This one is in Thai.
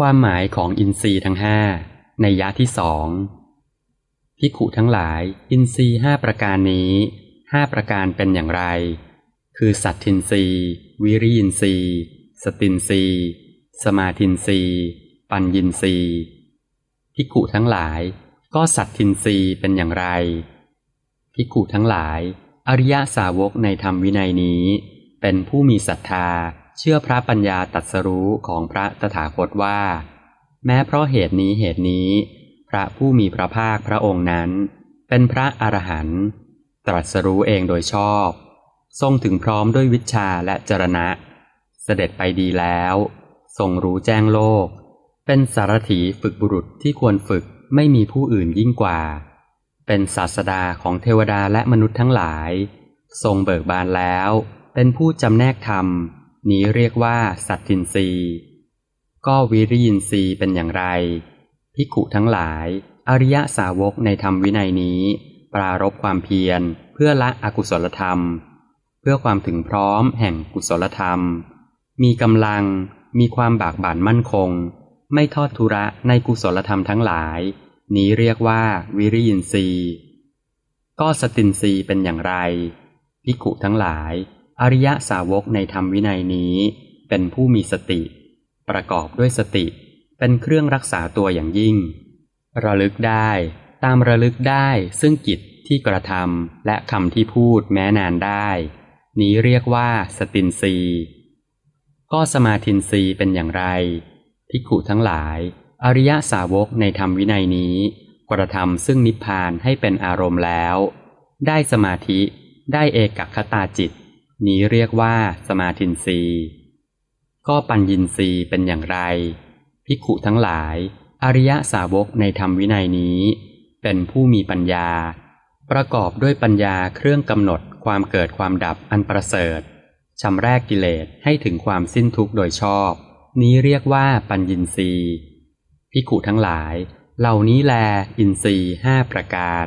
ความหมายของอินทรีย์ทั้งห้าในยะที่สองพิขุทั้งหลายอินทรีย์ห้าประการนี้ห้าประการเป็นอย่างไร คือสัตทินทรีย์วิริยินทรีย์สตินทรีย์สมาทินทรีย์ปัญญินทรีย์พิขุทั้งหลาย ก็สัตทินทรีย์เป็นอย่างไรพิขุทั้งหลาย อริยสาวกในธรรมวินัยนี้ เป็นผู้มีศรัทธา เชื่อพระปัญญาตรัสรู้ของพระตถาคตว่า แม้เพราะเหตุนี้เหตุนี้ พระผู้มีพระภาคพระองค์นั้น เป็นพระอรหันต์ตรัสรู้เองโดยชอบ ทรงถึงพร้อมด้วยวิชาและจรณะ เสด็จไปดีแล้ว ทรงรู้แจ้งโลก เป็นสารถีฝึกบุรุษที่ควรฝึกไม่มีผู้อื่นยิ่งกว่า เป็นศาสดาของเทวดาและมนุษย์ทั้งหลาย ทรงเบิกบานแล้ว เป็นผู้จำแนกธรรม นี้เรียกว่า สัตทินรีก็วิริยินทรีเป็นอย่างไร พิขุทั้งหลาย อริยสาวกในธรรมวินัยนี้ ปรารบความเพียรเพื่อละอกุศลธรรม เพื่อความถึงพร้อมแห่งกุศลธรรม มีกำลังมีความบากบั่นมั่นคง ไม่ทอดทุระในกุศลธรรมทั้งหลาย นี้เรียกว่าวิริยินทรีก็สตินทรีเป็นอย่างไรพิขุทั้งหลาย อริยสาวกในธรรมวินัยนี้ เป็นผู้มีสติ ประกอบด้วยสติ เป็นเครื่องรักษาตัวอย่างยิ่ง ระลึกได้ตามระลึกได้ซึ่งกิจที่กระทำและคำที่พูดแม้นานได้ นี้เรียกว่าสตินรีก็สมาธินรีเป็นอย่างไรภิกขุทั้งหลาย อริยสาวกในธรรมวินัยนี้ กระทำซึ่งนิพพานให้เป็นอารมณ์แล้ว ได้สมาธิ ได้เอกคตาจิต นี้เรียกว่าสมาธินรีก็ปัญญินรีเป็นอย่างไร ภิกขุทั้งหลาย อริยสาวกในธรรมวินัยนี้ เป็นผู้มีปัญญา ประกอบด้วยปัญญาเครื่องกำหนดความเกิดความดับอันประเสริฐชำแรกกิเลสให้ถึงความสิ้นทุกข์โดยชอบ นี้เรียกว่าปัญญินรีพิขุทั้งหลาย เหล่านี้แลอินทรีห้าประการ